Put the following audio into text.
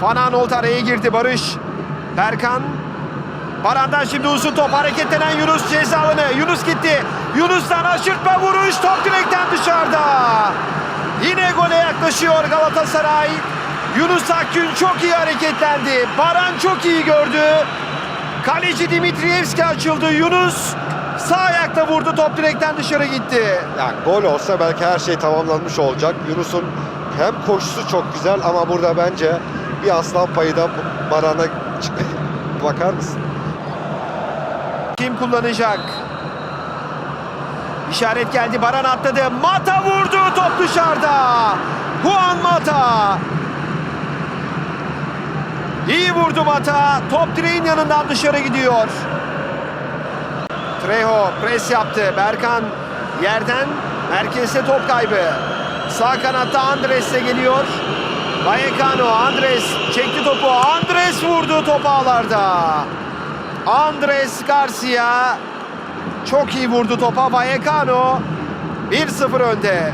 Van Aanholt araya girdi Barış. Berkan. Baran'dan şimdi uzun top hareketlenen Yunus ceza alanı. Yunus gitti. Yunus'tan aşırtma vuruş. Top direkten dışarıda. Yine gole yaklaşıyor Galatasaray. Yunus Akgün çok iyi hareketlendi. Baran çok iyi gördü. Kaleci Dimitrievski açıldı. Yunus sağ ayakla vurdu. Top direkten dışarı gitti. Yani gol olsa belki her şey tamamlanmış olacak. Yunus'un hem koşusu çok güzel ama burada bence bir aslan payı da Baran'a bakar mısın? Kim kullanacak? İşaret geldi. Baran atladı. Mata vurdu. Top dışarıda. Juan Mata. İyi vurdu Mata. Top direğin yanından dışarı gidiyor. Trejo pres yaptı. Berkan yerden merkezde top kaybı. Sağ kanatta Andres'e geliyor. Vallecano, Andres çekti topu. Andres vurdu top ağlarda. Andres Garcia çok iyi vurdu topa. Vallecano 1-0 önde.